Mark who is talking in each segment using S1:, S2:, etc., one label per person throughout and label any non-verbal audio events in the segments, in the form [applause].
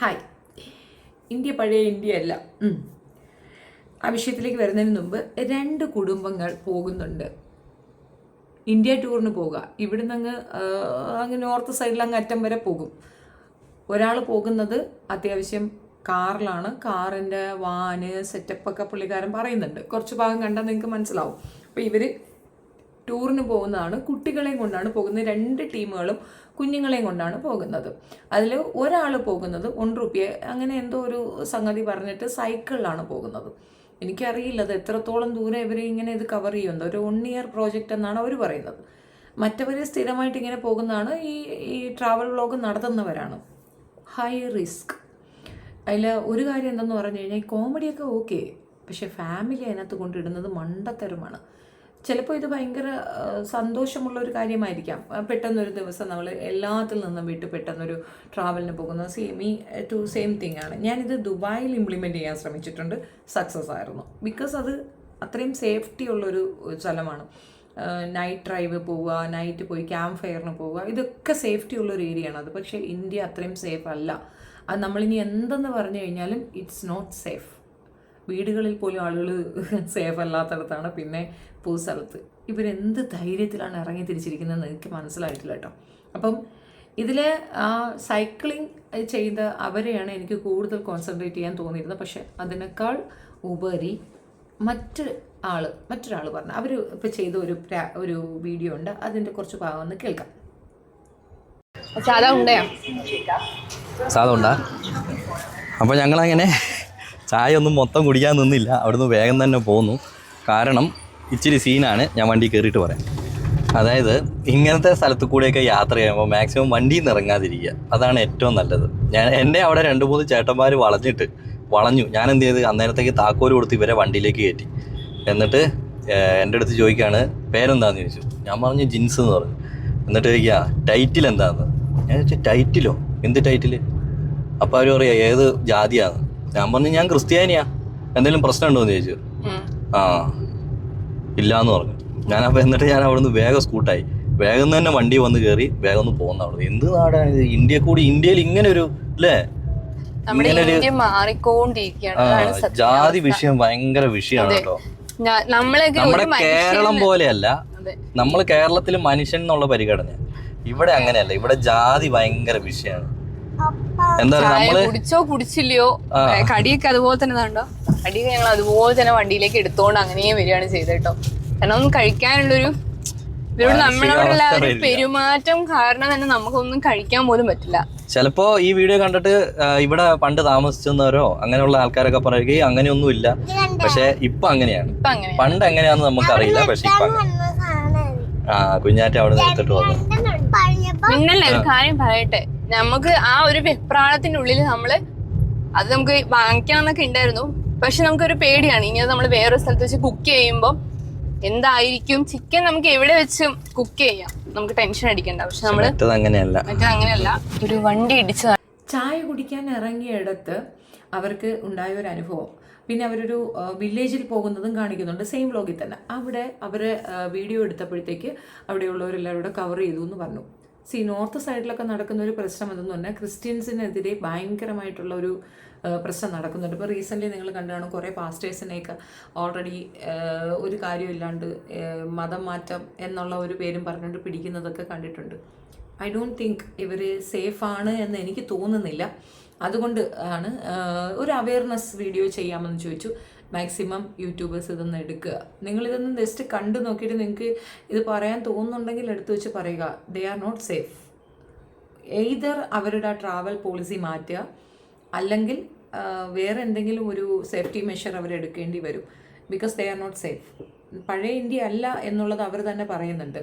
S1: Hi India പഴയ India അല്ല. ആ വിഷയത്തിലേക്ക് വരുന്നതിന് മുമ്പ് രണ്ട് കുടുംബങ്ങൾ പോകുന്നുണ്ട്. ഇന്ത്യ ടൂറിന് പോവുക. ഇവിടുന്ന് അങ്ങ് അങ്ങ് നോർത്ത് സൈഡിൽ അങ്ങ് അറ്റം വരെ പോകും. ഒരാൾ പോകുന്നത് അത്യാവശ്യം കാറിലാണ്. കാറിന്റെ വാന് സെറ്റപ്പൊക്കെ പുള്ളിക്കാരൻ പറയുന്നുണ്ട്. കുറച്ച് ഭാഗം കണ്ടാൽ നിങ്ങൾക്ക് മനസ്സിലാവും. അപ്പോൾ ഇവർ ടൂറിന് പോകുന്നതാണ് കുട്ടികളെയും കൊണ്ടാണ് പോകുന്നത്. രണ്ട് ടീമുകളും കുഞ്ഞുങ്ങളെയും കൊണ്ടാണ് പോകുന്നത്. അതിൽ ഒരാൾ പോകുന്നത് വൺ റുപ്യ അങ്ങനെ എന്തോ ഒരു സംഗതി പറഞ്ഞിട്ട് സൈക്കിളിലാണ് പോകുന്നത്. എനിക്കറിയില്ല അത് എത്രത്തോളം ദൂരം ഇവർ ഇങ്ങനെ ഇത് കവർ ചെയ്യുന്നത് ഒരു വൺ ഇയർ പ്രോജക്റ്റ് എന്നാണ് അവർ പറയുന്നത്. മറ്റവർ സ്ഥിരമായിട്ട് ഇങ്ങനെ പോകുന്നതാണ് ഈ ഈ ട്രാവൽ വ്ളോഗ് നടത്തുന്നവരാണ്. ഹൈ റിസ്ക് അതിൽ ഒരു കാര്യം എന്തെന്ന് പറഞ്ഞു കഴിഞ്ഞാൽ കോമഡിയൊക്കെ ഓക്കെ പക്ഷേ ഫാമിലി അതിനകത്ത് കൊണ്ടിടുന്നത് മണ്ടത്തരമാണ്. ചിലപ്പോൾ ഇത് ഭയങ്കര സന്തോഷമുള്ള ഒരു കാര്യമായിരിക്കാം. പെട്ടെന്നൊരു ദിവസം നമ്മൾ എല്ലാത്തിൽ നിന്നും വിട്ട് പെട്ടെന്നൊരു ട്രാവലിന് പോകുന്നത് സെയിം ഈ ടു സെയിം തിങ് ആണ്. ഞാനിത് ദുബായിൽ ഇംപ്ലിമെന്റ് ചെയ്യാൻ ശ്രമിച്ചിട്ടുണ്ട്. സക്സസ് ആയിരുന്നു. ബിക്കോസ് അത് അത്രയും സേഫ്റ്റി ഉള്ളൊരു സ്ഥലമാണ്. നൈറ്റ് ഡ്രൈവ് പോവുക നൈറ്റ് പോയി ക്യാമ്പ് ഫയറിന് പോവുക ഇതൊക്കെ സേഫ്റ്റി ഉള്ളൊരു ആണ്. അത് പക്ഷേ ഇന്ത്യ അത്രയും സേഫ് അല്ല. അത് നമ്മളിനി എന്തെന്ന് പറഞ്ഞു കഴിഞ്ഞാലും ഇറ്റ്സ് നോട്ട് സേഫ് വീടുകളിൽ പോലും ആളുകൾ [laughs] സേഫ് അല്ലാത്തടത്താണ് പിന്നെ പൂസ്ഥലത്ത് ഇവരെന്ത് ധൈര്യത്തിലാണ് ഇറങ്ങി തിരിച്ചിരിക്കുന്നതെന്ന് എനിക്ക് മനസ്സിലായിട്ടില്ല കേട്ടോ. അപ്പം ഇതിൽ ആ സൈക്ലിംഗ് ചെയ്ത അവരെയാണ് എനിക്ക് കൂടുതൽ കോൺസെൻട്രേറ്റ് ചെയ്യാൻ തോന്നിയിരുന്നത്. പക്ഷേ അതിനേക്കാൾ ഉപരി മറ്റ് ആൾ മറ്റൊരാൾ പറഞ്ഞു. അവർ ഇപ്പോൾ ചെയ്ത ഒരു ഒരു വീഡിയോ ഉണ്ട്. അതിന്റെ കുറച്ച് ഭാഗം ഒന്ന് കേൾക്കാം.
S2: സാധാ ഉണ്ടോ
S3: സാധാ ഉണ്ടാ? അപ്പോൾ ഞങ്ങളങ്ങനെ ചായ ഒന്നും മൊത്തം കുടിക്കാൻ നിന്നില്ല. അവിടുന്ന് വേഗം തന്നെ പോന്നു. കാരണം ഇച്ചിരി സീനാണ് ഞാൻ വണ്ടി കയറിയിട്ട് പറയാം. അതായത് ഇങ്ങനത്തെ സ്ഥലത്ത് കൂടെയൊക്കെ യാത്ര ചെയ്യുമ്പോൾ മാക്സിമം വണ്ടിയിൽ നിന്ന് ഇറങ്ങാതിരിക്കുക. അതാണ് ഏറ്റവും നല്ലത്. ഞാൻ എന്റെ അവിടെ രണ്ട് മൂന്ന് ചേട്ടന്മാർ വളഞ്ഞിട്ട് വളഞ്ഞു. ഞാൻ എന്ത് ചെയ്ത്? അന്നേരത്തേക്ക് താക്കോൽ കൊടുത്ത് ഇവരെ വണ്ടിയിലേക്ക് കയറ്റി. എന്നിട്ട് എന്റെ അടുത്ത് ചോദിക്കുകയാണ് പേരെന്താന്ന്? ചോദിച്ചു. ഞാൻ പറഞ്ഞു ജിൻസ് എന്ന് പറഞ്ഞു. എന്നിട്ട് ചോദിക്കുക ടൈറ്റിൽ എന്താന്ന്? ഞാൻ ചോദിച്ചു ടൈറ്റിലോ എന്ത് ടൈറ്റിൽ അപ്പോൾ അവർ പറയുക ഏത് ജാതിയാണ് ഞാൻ പറഞ്ഞു ഞാൻ ക്രിസ്ത്യാനിയാ. എന്തെങ്കിലും പ്രശ്നമുണ്ടോ? എന്ന് ചോദിച്ചു. ആ ഇല്ലാന്ന് പറഞ്ഞു. ഞാൻ അപ്പോൾ എന്നിട്ട് ഞാൻ അവിടുന്ന് വേഗം സ്കൂട്ടായി. വേഗം തന്നെ വണ്ടി വന്ന് കയറി വേഗം ഒന്ന് പോകുന്ന അവിടെ എന്ത് നാടാണ് ഇത്? ഇന്ത്യ കൂടി ഇന്ത്യയിൽ ഇങ്ങനെ ഒരു അല്ലേ. ജാതി വിഷയം ഭയങ്കര വിഷയമാണ് കേട്ടോ. നമ്മുടെ കേരളം പോലെയല്ല. നമ്മൾ കേരളത്തിൽ മനുഷ്യൻ എന്നുള്ള പരിഗണന. ഇവിടെ അങ്ങനെയല്ല. ഇവിടെ ജാതി ഭയങ്കര വിഷയമാണ്. എന്താ പറയുക നമ്മൾ
S2: കുടിച്ചോ കുടിച്ചില്ലയോ? കടിയൊക്കെ അതുപോലെ തന്നെ കണ്ടോ? കടിയൊക്കെ ഞങ്ങൾ അതുപോലെ തന്നെ വണ്ടിയിലേക്ക് എടുത്തോണ്ട് അങ്ങനെയും വരികയാണ് ചെയ്തത് കേട്ടോ. കാരണം ഒന്നും കഴിക്കാനുള്ളൊരു ഇവരോട് നമ്മളോടുള്ള ഒരു പെരുമാറ്റം കാരണം തന്നെ നമുക്കൊന്നും കഴിക്കാൻ പോലും പറ്റില്ല.
S3: ചിലപ്പോ ഈ വീഡിയോ കണ്ടിട്ട് ഇവിടെ പണ്ട് താമസിച്ചവരോ അങ്ങനെയുള്ള ആൾക്കാരൊക്കെ പറയുകയും അങ്ങനെയൊന്നും ഇല്ല പക്ഷെ ഇപ്പൊ അങ്ങനെയാണ്. പണ്ട് എങ്ങനെയാണെന്ന് നമുക്കറിയില്ല പക്ഷെ ഇപ്പൊ ആ കുഞ്ഞാറ്റ അവിടെ നിർത്തിട്ട് വന്നു.
S2: ഒരു കാര്യം പറയട്ടെ? നമുക്ക് ആ ഒരു വെപ്രാളത്തിന്റെ ഉള്ളിൽ നമ്മൾ അത് നമുക്ക് വാങ്ങിക്കണം എന്നൊക്കെ ഉണ്ടായിരുന്നു പക്ഷെ നമുക്കൊരു പേടിയാണ്. ഇനി അത് നമ്മൾ വേറൊരു സ്ഥലത്ത് വെച്ച് കുക്ക് ചെയ്യുമ്പോൾ എന്തായിരിക്കും? ചിക്കൻ നമുക്ക് എവിടെ വെച്ച് കുക്ക് ചെയ്യാം? നമുക്ക് ടെൻഷൻ അടിക്കണ്ട. പക്ഷെ
S3: നമ്മൾ അങ്ങനെയല്ല.
S2: മറ്റേ അങ്ങനെയല്ല. ഒരു വണ്ടി ഇടിച്ച
S1: ചായ കുടിക്കാൻ ഇറങ്ങിയിടത്ത് അവർക്ക് ഉണ്ടായ ഒരു അനുഭവം. പിന്നെ അവരൊരു വില്ലേജിൽ പോകുന്നതും കാണിക്കുന്നുണ്ട്. സെയിം വ്ലോഗിൽ തന്നെ. അവിടെ അവർ വീഡിയോ എടുത്തപ്പോഴത്തേക്ക് അവിടെയുള്ളവരെല്ലാവരും കൂടെ കവർ ചെയ്തു എന്ന് പറഞ്ഞു. സി നോർത്ത് സൈഡിലൊക്കെ നടക്കുന്ന ഒരു പ്രശ്നം എന്തെന്ന് പറഞ്ഞാൽ ക്രിസ്ത്യൻസിനെതിരെ ഭയങ്കരമായിട്ടുള്ള ഒരു പ്രശ്നം നടക്കുന്നുണ്ട്. ഇപ്പോൾ റീസെന്റ്ലി നിങ്ങൾ കണ്ടാണ് കുറേ പാസ്റ്റേഴ്സിനെയൊക്കെ ഓൾറെഡി ഒരു കാര്യമില്ലാണ്ട് മതം മാറ്റം എന്നുള്ള ഒരു പേരും പറഞ്ഞുകൊണ്ട് പിടിക്കുന്നതൊക്കെ കണ്ടിട്ടുണ്ട്. ഐ ഡോണ്ട് തിങ്ക് ഇവർ സേഫാണ് എന്ന് എനിക്ക് തോന്നുന്നില്ല. അതുകൊണ്ട് ആണ് ഒരു അവയർനെസ് വീഡിയോ ചെയ്യാമെന്ന് ചോദിച്ചു. മാക്സിമം യൂട്യൂബേഴ്സ് ഇതൊന്ന് എടുക്കുക. നിങ്ങളിതൊന്ന് ജസ്റ്റ് കണ്ടു നോക്കിയിട്ട് നിങ്ങൾക്ക് ഇത് പറയാൻ തോന്നുന്നുണ്ടെങ്കിൽ എടുത്തു വെച്ച് പറയുക. They are not safe either അവരുടെ ആ ട്രാവൽ പോളിസി മാറ്റുക അല്ലെങ്കിൽ വേറെ എന്തെങ്കിലും ഒരു സേഫ്റ്റി മെഷർ അവരെടുക്കേണ്ടി വരും. Because they are not safe പഴയ ഇന്ത്യ അല്ല എന്നുള്ളത് അവർ തന്നെ പറയുന്നുണ്ട്.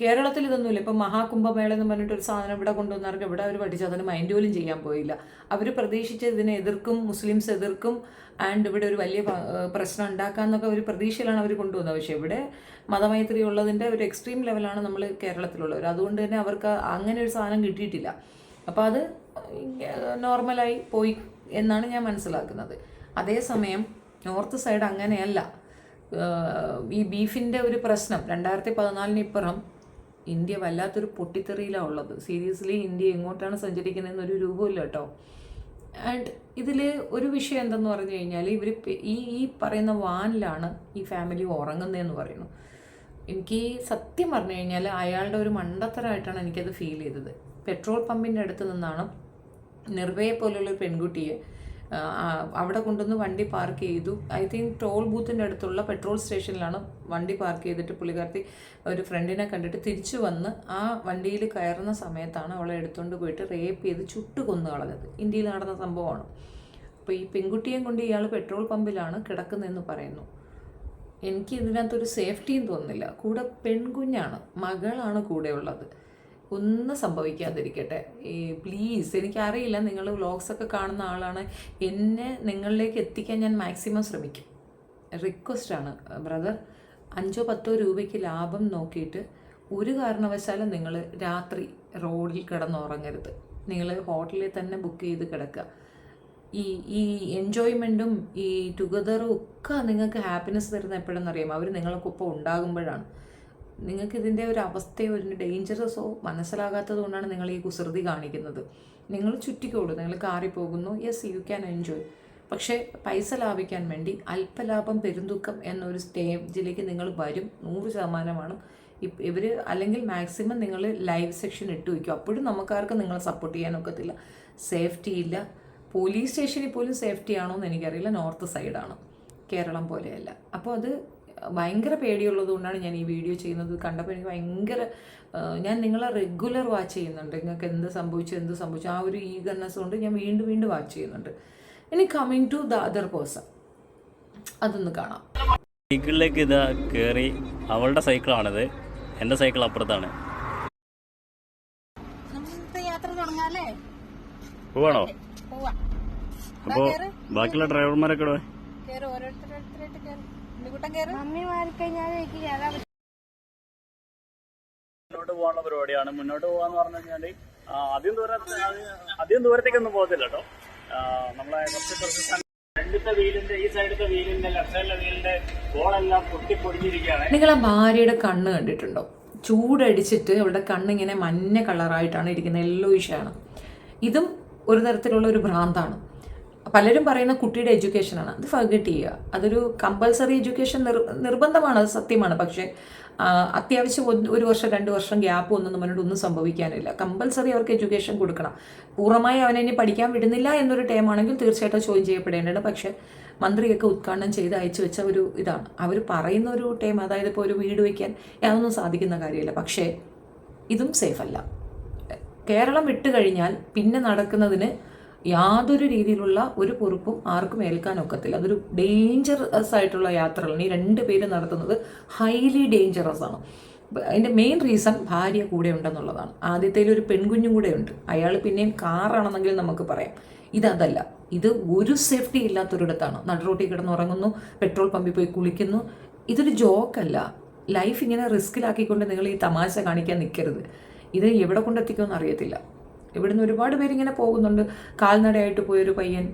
S1: കേരളത്തിൽ ഇതൊന്നുമില്ല. ഇപ്പം മഹാകുംഭമേള എന്ന് പറഞ്ഞിട്ട് ഒരു സാധനം ഇവിടെ കൊണ്ടുവന്നവർക്ക് ഇവിടെ അവർ പഠിച്ചു. അതിന് മൈൻഡ് പോലും ചെയ്യാൻ പോയില്ല. അവർ പ്രതീക്ഷിച്ച് ഇതിനെ എതിർക്കും മുസ്ലിംസ് എതിർക്കും ആൻഡ് ഇവിടെ ഒരു വലിയ പ്രശ്നം ഉണ്ടാക്കാന്നൊക്കെ ഒരു പ്രതീക്ഷയിലാണ് അവർ കൊണ്ടുവന്നത്. പക്ഷേ ഇവിടെ മതമൈത്രി ഉള്ളതിന്റെ ഒരു എക്സ്ട്രീം ലെവലാണ് നമ്മൾ കേരളത്തിലുള്ളവർ അതുകൊണ്ട് തന്നെ അവർക്ക് അങ്ങനെ ഒരു സാധനം കിട്ടിയിട്ടില്ല. അപ്പോൾ അത് നോർമലായി പോയി എന്നാണ് ഞാൻ മനസ്സിലാക്കുന്നത്. അതേസമയം നോർത്ത് സൈഡ് അങ്ങനെയല്ല. ഈ ബീഫിന്റെ ഒരു പ്രശ്നം രണ്ടായിരത്തി പതിനാലിന് ഇപ്പുറം ഇന്ത്യ വല്ലാത്തൊരു പൊട്ടിത്തെറിയിലാണ് ഉള്ളത്. സീരിയസ്ലി ഇന്ത്യ എങ്ങോട്ടാണ് സഞ്ചരിക്കുന്നതെന്നൊരു രൂപമില്ല കേട്ടോ. ആൻഡ് ഇതിൽ ഒരു വിഷയം എന്തെന്ന് പറഞ്ഞു കഴിഞ്ഞാൽ ഇവർ ഈ ഈ പറയുന്ന വാനിലാണ് ഈ ഫാമിലി ഉറങ്ങുന്നതെന്ന് പറയുന്നു. എനിക്ക് സത്യം പറഞ്ഞു കഴിഞ്ഞാൽ അയാളുടെ ഒരു മണ്ടത്തരമായിട്ടാണ് എനിക്കത് ഫീൽ ചെയ്തത്. പെട്രോൾ പമ്പിന്റെ അടുത്ത് നിന്നാണ് നിർഭയെ പോലുള്ള പെൺകുട്ടിയെ അവിടെ കൊണ്ടുവന്ന് വണ്ടി പാർക്ക് ചെയ്തു. ഐ തിങ്ക് ടോൾ ബൂത്തിന്റെ അടുത്തുള്ള പെട്രോൾ സ്റ്റേഷനിലാണ് വണ്ടി പാർക്ക് ചെയ്തിട്ട് പുള്ളിക്കാർത്തി ഒരു ഫ്രണ്ടിനെ കണ്ടിട്ട് തിരിച്ചു വന്ന് ആ വണ്ടിയിൽ കയറുന്ന സമയത്താണ് അവളെ എടുത്തുകൊണ്ട് പോയിട്ട് റേപ്പ് ചെയ്ത് ചുട്ടു കൊന്നു കളഞ്ഞത്. ഇന്ത്യയിൽ നടന്ന സംഭവമാണ്. അപ്പോൾ ഈ പെൺകുട്ടിയെയും കൊണ്ട് ഇയാൾ പെട്രോൾ പമ്പിലാണ് കിടക്കുന്നതെന്ന് പറയുന്നു. എനിക്ക് ഇതിനകത്തൊരു സേഫ്റ്റിയും തോന്നുന്നില്ല. കൂടെ പെൺകുഞ്ഞാണ്. മകളാണ് കൂടെ ഉള്ളത്. ഒന്നും സംഭവിക്കാതിരിക്കട്ടെ. ഈ പ്ലീസ് എനിക്കറിയില്ല നിങ്ങൾ വ്ളോഗ്സൊക്കെ കാണുന്ന ആളാണ്. എന്നെ നിങ്ങളിലേക്ക് എത്തിക്കാൻ ഞാൻ മാക്സിമം ശ്രമിക്കും. റിക്വസ്റ്റാണ് ബ്രദർ അഞ്ചോ പത്തോ രൂപയ്ക്ക് ലാഭം നോക്കിയിട്ട് ഒരു കാരണവശാലും നിങ്ങൾ രാത്രി റോഡിൽ കിടന്നുറങ്ങരുത്. നിങ്ങൾ ഹോട്ടലിൽ തന്നെ ബുക്ക് ചെയ്ത് കിടക്കുക. ഈ ഈ എൻജോയ്മെന്റും ഈ ടുഗദറും ഒക്കെ നിങ്ങൾക്ക് ഹാപ്പിനെസ് തരുന്ന എപ്പോഴെന്നറിയാം അവർ നിങ്ങൾക്കൊപ്പം ഉണ്ടാകുമ്പോഴാണ്. നിങ്ങൾക്ക് ഇതിന്റെ ഒരു അവസ്ഥയോ ഒരു ഡേഞ്ചറസോ മനസ്സിലാകാത്തത് കൊണ്ടാണ് നിങ്ങൾ ഈ കുസൃതി കാണിക്കുന്നത്. നിങ്ങൾ ചുറ്റിക്കോളൂ. നിങ്ങൾ കാറി പോകുന്നു യെസ് യു ക്യാൻ എൻജോയ് പക്ഷേ പൈസ ലാഭിക്കാൻ വേണ്ടി അല്പലാഭം പെരുന്തുക്കം എന്നൊരു സ്റ്റേജിലേക്ക് നിങ്ങൾ വരും. നൂറ് ശതമാനമാണ്. ഇവർ അല്ലെങ്കിൽ മാക്സിമം നിങ്ങൾ ലൈവ് സെക്ഷൻ ഇട്ട് വയ്ക്കും. അപ്പോഴും നമുക്കാർക്കും നിങ്ങളെ സപ്പോർട്ട് ചെയ്യാൻ ഒക്കത്തില്ല. സേഫ്റ്റി ഇല്ല. പോലീസ് സ്റ്റേഷനിൽ പോലും സേഫ്റ്റി ആണോ എന്ന് എനിക്കറിയില്ല. നോർത്ത് സൈഡാണ്. കേരളം പോലെയല്ല. അപ്പോൾ അത് ഭയങ്കര പേടിയുള്ളത് കൊണ്ടാണ് ഞാൻ ഈ വീഡിയോ ചെയ്യുന്നത്. കണ്ടപ്പോൾ എനിക്ക് ഭയങ്കര ഞാൻ നിങ്ങളെ റെഗുലർ വാച്ച് ചെയ്യുന്നുണ്ട്. നിങ്ങൾക്ക് എന്ത് സംഭവിച്ചു എന്ത് സംഭവിച്ചു ആ ഒരു ഈഗർനെസ് കൊണ്ട് ഞാൻ വീണ്ടും വീണ്ടും വാച്ച് ചെയ്യുന്നുണ്ട്. ഇനി coming to the other person അതൊന്ന് കാണാം.
S4: സൈക്കിളിലേക്ക് ഇതാ കയറി അവളുടെ സൈക്കിളാണിത് എന്റെ സൈക്കിൾ അപ്പുറത്താണ്. പോവാണോ? അപ്പോ ബാക്കിയുള്ള ഡ്രൈവർമാരൊക്കെ
S5: ഓരോരുത്തരോരുത്തരായിട്ട്
S2: മമ്മി മാറിക്കഴിഞ്ഞാൽ
S4: മുന്നോട്ട് പോകാനുള്ള പരിപാടിയാണ്. മുന്നോട്ട് പോകാന്ന് പറഞ്ഞു കഴിഞ്ഞാൽ അധികം ദൂരം അധികം ദൂരത്തേക്കൊന്നും പോകത്തില്ല കേട്ടോ. നമ്മളെ കുറച്ച് കുറച്ച് രണ്ടത്തെ വീലിന്റെ ഈ സൈഡത്തെ വീലിന്റെ ലെഫ്റ്റ് സൈഡിലെ വീലിന്റെ ബോളെല്ലാം പൊട്ടിപ്പൊടിഞ്ഞിരിക്കുകയാണ്
S1: നിങ്ങൾ ആ ഭാര്യയുടെ കണ്ണ് കണ്ടിട്ടുണ്ടോ? ചൂടടിച്ചിട്ട് അവളുടെ കണ്ണിങ്ങനെ മഞ്ഞ കളറായിട്ടാണ് ഇരിക്കുന്നത്. യെല്ലോയിഷാണ് ഇതും ഒരു തരത്തിലുള്ള ഒരു ഭ്രാന്താണ്. പലരും പറയുന്ന കുട്ടിയുടെ എഡ്യൂക്കേഷനാണ് അത് ഫർഗറ്റ് ചെയ്യുക. അതൊരു കമ്പൽസറി എഡ്യൂക്കേഷൻ നിർ നിർബന്ധമാണ്. അത് സത്യമാണ്. പക്ഷേ അത്യാവശ്യം ഒരു വർഷം രണ്ട് വർഷം ഗ്യാപ്പ് ഒന്നും പറഞ്ഞിട്ട് ഒന്നും സംഭവിക്കാനില്ല. കമ്പൽസറി അവർക്ക് എഡ്യൂക്കേഷൻ കൊടുക്കണം. പൂർണമായി അവനെ ഇനി പഠിക്കാൻ വിടുന്നില്ല എന്നൊരു ടൈമാണെങ്കിൽ തീർച്ചയായിട്ടും ചോദ്യം ചെയ്യപ്പെടേണ്ടത് പക്ഷേ മന്ത്രിയൊക്കെ ഉദ്ഘാടനം ചെയ്ത് അയച്ചു വെച്ച ഒരു ഇതാണ്. അവർ പറയുന്ന ഒരു ടൈം അതായത് ഇപ്പോൾ ഒരു വീട് വയ്ക്കാൻ യാതൊന്നും സാധിക്കുന്ന കാര്യമില്ല. പക്ഷേ ഇതും സേഫല്ല കേരളം വിട്ടു കഴിഞ്ഞാൽ പിന്നെ നടക്കുന്നതിന് യാതൊരു രീതിയിലുള്ള ഒരു പൊറുപ്പും ആർക്കും ഏൽക്കാൻ ഒക്കത്തില്ല. അതൊരു ഡേഞ്ചറസ് ആയിട്ടുള്ള യാത്രകളാണ് ഈ രണ്ട് പേര് നടത്തുന്നത് ഹൈലി ഡേഞ്ചറസ് ആണ്. അതിന്റെ മെയിൻ റീസൺ ഭാര്യ കൂടെ ഉണ്ടെന്നുള്ളതാണ്. ആദ്യത്തേൽ ഒരു പെൺകുഞ്ഞും കൂടെ ഉണ്ട്. അയാൾ പിന്നെയും കാറാണെന്നെങ്കിൽ നമുക്ക് പറയാം. ഇതല്ല ഇത് ഒരു സേഫ്റ്റി ഇല്ലാത്തൊരിടത്താണ്. നടുറോട്ടിൽ കിടന്നുറങ്ങുന്നു പെട്രോൾ പമ്പിൽ പോയി കുളിക്കുന്നു. ഇതൊരു ജോക്കല്ല ലൈഫ് ഇങ്ങനെ റിസ്കിലാക്കിക്കൊണ്ട് നിങ്ങൾ ഈ തമാശ കാണിക്കാൻ നിൽക്കരുത് ഇത് എവിടെ കൊണ്ടെത്തിക്കുമെന്ന് അറിയത്തില്ല. ഇവിടുന്ന് ഒരുപാട് പേരിങ്ങനെ പോകുന്നുണ്ട്. കാൽനടയായിട്ട് പോയൊരു പയ്യൻ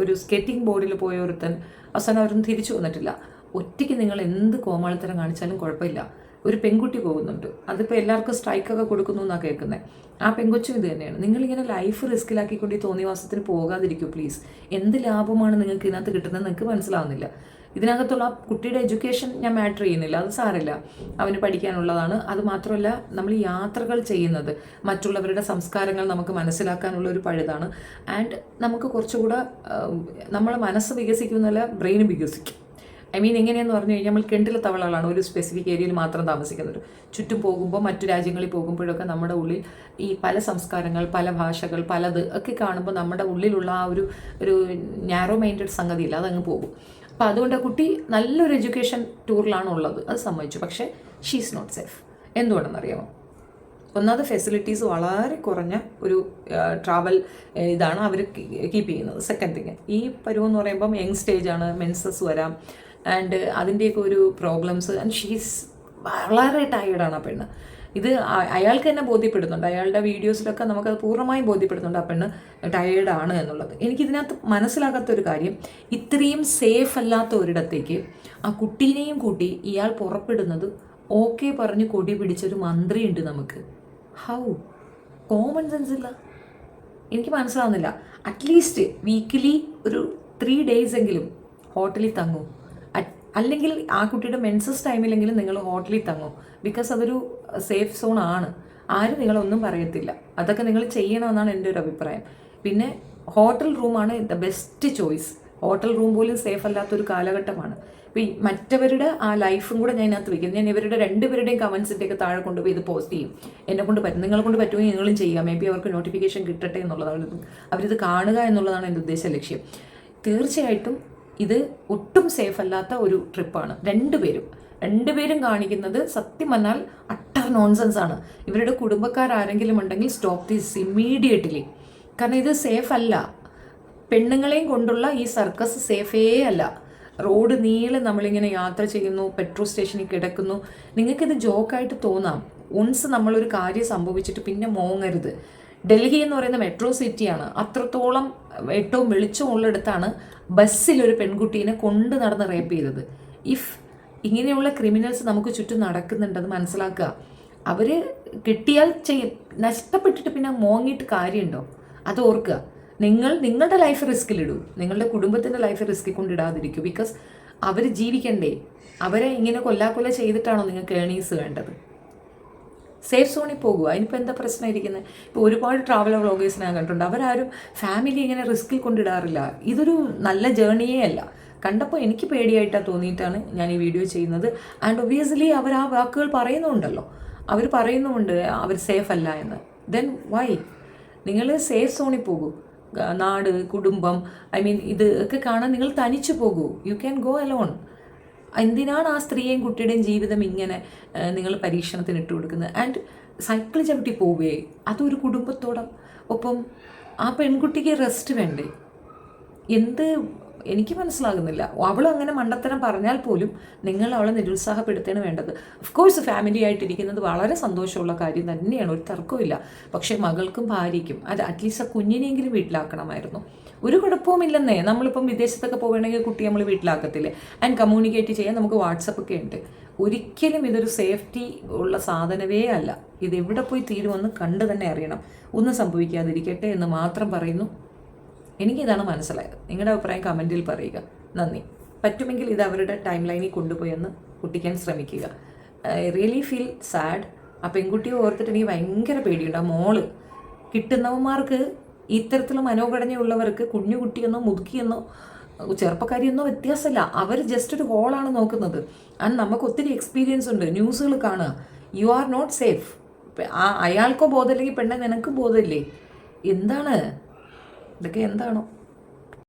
S1: ഒരു സ്കേറ്റിംഗ് ബോർഡിൽ പോയ ഒരുത്തൻ. അവസാനം അവരൊന്നും തിരിച്ചു വന്നിട്ടില്ല. ഒറ്റയ്ക്ക് നിങ്ങൾ എന്ത് കോമാളിത്തരം കാണിച്ചാലും കുഴപ്പമില്ല. ഒരു പെൺകുട്ടി പോകുന്നുണ്ട്. അതിപ്പോൾ എല്ലാവർക്കും സ്ട്രൈക്കൊക്കെ കൊടുക്കുന്നു എന്നാണ് കേൾക്കുന്നത് ആ പെങ്കൊച്ചും ഇത് തന്നെയാണ്. നിങ്ങളിങ്ങനെ ലൈഫ് റിസ്കിലാക്കിക്കൊണ്ട് ഈ തോന്നിവാസത്തിന് പോകാതിരിക്കൂ പ്ലീസ്. എന്ത് ലാഭമാണ് നിങ്ങൾക്ക് ഇതിനകത്ത് കിട്ടുന്നത് നിങ്ങൾക്ക് മനസ്സിലാവുന്നില്ല. ഇതിനകത്തുള്ള ആ കുട്ടിയുടെ എഡ്യൂക്കേഷൻ ഞാൻ മാറ്റർ ചെയ്യുന്നില്ല അത് സാറില്ല. അവന് പഠിക്കാനുള്ളതാണ്. അത് മാത്രമല്ല നമ്മൾ യാത്രകൾ ചെയ്യുന്നത് മറ്റുള്ളവരുടെ സംസ്കാരങ്ങൾ നമുക്ക് മനസ്സിലാക്കാനുള്ള ഒരു പഴുതാണ്. ആൻഡ് നമുക്ക് കുറച്ചുകൂടെ നമ്മളെ മനസ്സ് വികസിക്കുന്നതല്ല ബ്രെയിൻ വികസിക്കും. ഐ മീൻ എങ്ങനെയെന്ന് പറഞ്ഞു കഴിഞ്ഞാൽ നമ്മൾ കെണ്ടിലെ തവളകളാണ് ഒരു സ്പെസിഫിക് ഏരിയയിൽ മാത്രം താമസിക്കുന്നത്. ചുറ്റും പോകുമ്പോൾ മറ്റു രാജ്യങ്ങളിൽ പോകുമ്പോഴൊക്കെ നമ്മുടെ ഉള്ളിൽ ഈ പല സംസ്കാരങ്ങൾ പല ഭാഷകൾ പലത് ഒക്കെ കാണുമ്പോൾ നമ്മുടെ ഉള്ളിലുള്ള ആ ഒരു ഒരു നാരോ മൈൻഡഡ് സംഗതിയില്ല അതങ്ങ് പോകും. അപ്പോൾ അതുകൊണ്ട് ആ കുട്ടി നല്ലൊരു എഡ്യൂക്കേഷൻ ടൂറിലാണ് ഉള്ളത് അത് സമ്മതിച്ചു. പക്ഷേ ഷീസ് നോട്ട് സേഫ് എന്തുകൊണ്ടെന്നറിയാമോ ഒന്നാമത് ഫെസിലിറ്റീസ് വളരെ കുറഞ്ഞ ഒരു ട്രാവൽ ഇതാണ് അവർ കീപ്പ് ചെയ്യുന്നത്. സെക്കൻഡ് തിങ് ഈ പരുവം എന്ന് പറയുമ്പം യങ് സ്റ്റേജാണ് മെൻസസ് വരാം. ആൻഡ് അതിന്റെയൊക്കെ ഒരു പ്രോബ്ലംസ് ആൻഡ് ഷീസ് വളരെ ടയേർഡാണ് ആ പെണ്ണ്. ഇത് അയാൾക്ക് തന്നെ ബോധ്യപ്പെടുന്നുണ്ട്. അയാളുടെ വീഡിയോസിലൊക്കെ നമുക്കത് പൂർണമായും ബോധ്യപ്പെടുന്നുണ്ട് ആ പെണ്ണ് ടയേർഡാണ് എന്നുള്ളത്. എനിക്കിതിനകത്ത് മനസ്സിലാകാത്ത ഒരു കാര്യം ഇത്രയും സേഫ് അല്ലാത്ത ഒരിടത്തേക്ക് ആ കുട്ടീനെയും കൂട്ടി ഇയാൾ പുറപ്പെടുന്നത് ഓക്കെ പറഞ്ഞ് കൊടി പിടിച്ചൊരു മന്ത്രിയുണ്ട് നമുക്ക്. ഹൗ കോമൺ സെൻസ് ഇല്ല. എനിക്ക് മനസ്സിലാവുന്നില്ല. അറ്റ്ലീസ്റ്റ് വീക്കിലി ഒരു ത്രീ ഡേയ്സ് എങ്കിലും ഹോട്ടലിൽ തങ്ങും. അല്ലെങ്കിൽ ആ കുട്ടിയുടെ മെൻസസ് ടൈമിലെങ്കിലും നിങ്ങൾ ഹോട്ടലിൽ തങ്ങും. ബിക്കോസ് അതൊരു സേഫ് സോൺ ആണ് ആരും നിങ്ങളൊന്നും പറയത്തില്ല. അതൊക്കെ നിങ്ങൾ ചെയ്യണമെന്നാണ് എന്റെ ഒരു അഭിപ്രായം. പിന്നെ ഹോട്ടൽ റൂമാണ് the best choice. Hotel room പോലും സേഫ് അല്ലാത്തൊരു കാലഘട്ടമാണ്. അപ്പോൾ ഈ മറ്റവരുടെ ആ ലൈഫും കൂടെ ഞാൻ ഇതിനകത്ത് വയ്ക്കും ഞാൻ ഇവരുടെ രണ്ടുപേരുടെയും കമൻസിന്റെ ഒക്കെ താഴെ കൊണ്ടുപോയി ഇത് പോസ്റ്റ് ചെയ്യും. എന്നെ കൊണ്ട് പറ്റും. നിങ്ങളെ കൊണ്ട് പറ്റുമെങ്കിൽ നിങ്ങളും ചെയ്യാം മേ ബി അവർക്ക് നോട്ടിഫിക്കേഷൻ കിട്ടട്ടെ എന്നുള്ളതാണ്. അവരിത് കാണുക എന്നുള്ളതാണ് എന്റെ ഉദ്ദേശ ലക്ഷ്യം. തീർച്ചയായിട്ടും ഇത് ഒട്ടും സേഫ് അല്ലാത്ത ഒരു ട്രിപ്പാണ്. രണ്ടുപേരും രണ്ടുപേരും കാണിക്കുന്നത് സത്യം അട്ടർ നോൺസെൻസ് ആണ്. ഇവരുടെ കുടുംബക്കാർ ആരെങ്കിലും ഉണ്ടെങ്കിൽ സ്റ്റോപ്പ് ദിസ് ഇമ്മീഡിയറ്റ്ലി കാരണം ഇത് സേഫ് അല്ല. പെണ്ണുങ്ങളെയും കൊണ്ടുള്ള ഈ സർക്കസ് സേഫേ അല്ല. റോഡ് നീളെ നമ്മളിങ്ങനെ യാത്ര ചെയ്യുന്നു പെട്രോൾ സ്റ്റേഷനിൽ കിടക്കുന്നു. നിങ്ങൾക്കിത് ജോക്കായിട്ട് തോന്നാം. ഒൺസ് നമ്മളൊരു കാര്യം സംഭവിച്ചിട്ട് പിന്നെ മോങ്ങരുത്. ഡൽഹി എന്ന് പറയുന്ന മെട്രോ സിറ്റിയാണ് അത്രത്തോളം ഏറ്റവും വെളിച്ചമുള്ളിടത്താണ് ബസ്സിൽ ഒരു പെൺകുട്ടീനെ കൊണ്ട് നടന്ന് റേപ്പ് ചെയ്തത്. ഇഫ് ഇങ്ങനെയുള്ള ക്രിമിനൽസ് നമുക്ക് ചുറ്റും നടക്കുന്നുണ്ടെന്ന് മനസ്സിലാക്കുക. അവർ കിട്ടിയാൽ ചെയ്യും നഷ്ടപ്പെട്ടിട്ട് പിന്നെ മോങ്ങിയിട്ട് കാര്യമുണ്ടോ അത് ഓർക്കുക. നിങ്ങൾ നിങ്ങളുടെ ലൈഫ് റിസ്കിലിടൂ നിങ്ങളുടെ കുടുംബത്തിന്റെ ലൈഫ് റിസ്കിൽ കൊണ്ടിടാതിരിക്കൂ ബിക്കോസ് അവർ ജീവിക്കണ്ടേ. അവരെ ഇങ്ങനെ കൊല്ലാക്കൊല ചെയ്തിട്ടാണോ നിങ്ങൾക്ക് ഏണീസ് വേണ്ടത്? സേഫ് സോണിൽ പോകുക അതിനിപ്പോൾ എന്താ പ്രശ്നം ഇരിക്കുന്നത് ഇപ്പോൾ ഒരുപാട് ട്രാവൽ വ്ളോഗേഴ്സ് ഞാൻ കണ്ടിട്ടുണ്ട്. അവരാരും ഫാമിലി ഇങ്ങനെ റിസ്കിൽ കൊണ്ടിടാറില്ല ഇതൊരു നല്ല ജേണിയേ അല്ല. കണ്ടപ്പോൾ എനിക്ക് പേടിയായിട്ടാണ് തോന്നിയിട്ടാണ് ഞാൻ ഈ വീഡിയോ ചെയ്യുന്നത്. ആൻഡ് ഒബിയസ്ലി അവർ ആ വാക്കുകൾ പറയുന്നുണ്ടല്ലോ. അവർ പറയുന്നുമുണ്ട് അവർ സേഫ് അല്ല എന്ന് ദെൻ വൈ നിങ്ങൾ സേഫ് സോണിൽ പോകൂ. നാട് കുടുംബം ഐ മീൻ ഇത് ഒക്കെ കാണാൻ നിങ്ങൾ തനിച്ചു പോകൂ. യു ക്യാൻ ഗോ അലോൺ എന്തിനാണ് ആ സ്ത്രീയെയും കുട്ടിയുടെയും ജീവിതം ഇങ്ങനെ നിങ്ങൾ പരീക്ഷണത്തിന് ഇട്ട് കൊടുക്കുന്നത്? ആൻഡ് സൈക്കിൾ ചവിട്ടി പോവേ. അതൊരു കുടുംബത്തോടം. ഒപ്പം ആ പെൺകുട്ടിക്ക് റെസ്റ്റ് വേണ്ടേ? എന്ത് എനിക്ക് മനസ്സിലാകുന്നില്ല. അവൾ അങ്ങനെ മണ്ടത്തരം പറഞ്ഞാൽ പോലും നിങ്ങൾ അവളെ നിരുത്സാഹപ്പെടുത്തുകയാണ് വേണ്ടത്. ഓഫ് കോഴ്സ് ഫാമിലി ആയിട്ടിരിക്കുന്നത് വളരെ സന്തോഷമുള്ള കാര്യം തന്നെയാണ്. ഒരു തർക്കമില്ല പക്ഷേ മകൾക്കും ഭാര്യയ്ക്കും അത് അറ്റ്ലീസ്റ്റ് ആ കുഞ്ഞിനെങ്കിലും വീട്ടിലാക്കണമായിരുന്നു. ഒരു കുഴപ്പവുമില്ലെന്നേ. നമ്മളിപ്പം വിദേശത്തൊക്കെ പോകണമെങ്കിൽ കുട്ടി നമ്മൾ വീട്ടിലാക്കത്തില്ലേ? ആൻഡ് കമ്മ്യൂണിക്കേറ്റ് ചെയ്യാൻ നമുക്ക് വാട്സപ്പ് ഒക്കെ ഉണ്ട്. ഒരിക്കലും ഇതൊരു സേഫ്റ്റി ഉള്ള സാധനമേ അല്ല. ഇത് എവിടെ പോയി തീരുമെന്ന് കണ്ടു തന്നെ അറിയണം. ഒന്നും സംഭവിക്കാതിരിക്കട്ടെ എന്ന് മാത്രം പറയുന്നു. എനിക്കിതാണ് മനസ്സിലായത്. നിങ്ങളുടെ അഭിപ്രായം കമന്റിൽ പറയുക. നന്ദി. പറ്റുമെങ്കിൽ ഇത് അവരുടെ ടൈം ലൈനിൽ കൊണ്ടുപോയെന്ന് കുട്ടിക്കാൻ ശ്രമിക്കുക. ഐ റിയലി ഫീൽ സാഡ് ആ പെൺകുട്ടിയെ ഓർത്തിട്ട് എനിക്ക് ഭയങ്കര പേടിയുണ്ട്. ആ മോൾ കിട്ടുന്നവന്മാർക്ക് ഇത്തരത്തിലുള്ള മനോഘടനയുള്ളവർക്ക് കുഞ്ഞു കുട്ടിയെന്നോ മുതുക്കിയെന്നോ ചെറുപ്പക്കാരിയൊന്നും വ്യത്യാസമില്ല. അവർ ജസ്റ്റ് ഒരു ഹോളാണ് നോക്കുന്നത്. ആൻഡ് നമുക്ക് ഒത്തിരി എക്സ്പീരിയൻസ് ഉണ്ട്. ന്യൂസുകൾ കാണുക. യു ആർ നോട്ട് സേഫ് ആ അയാൾക്കോ ബോധമില്ലെങ്കിൽ പെണ്ണെ നിനക്ക് ബോധമില്ലേ? എന്താണ്? ഇതൊക്കെ എന്താണോ.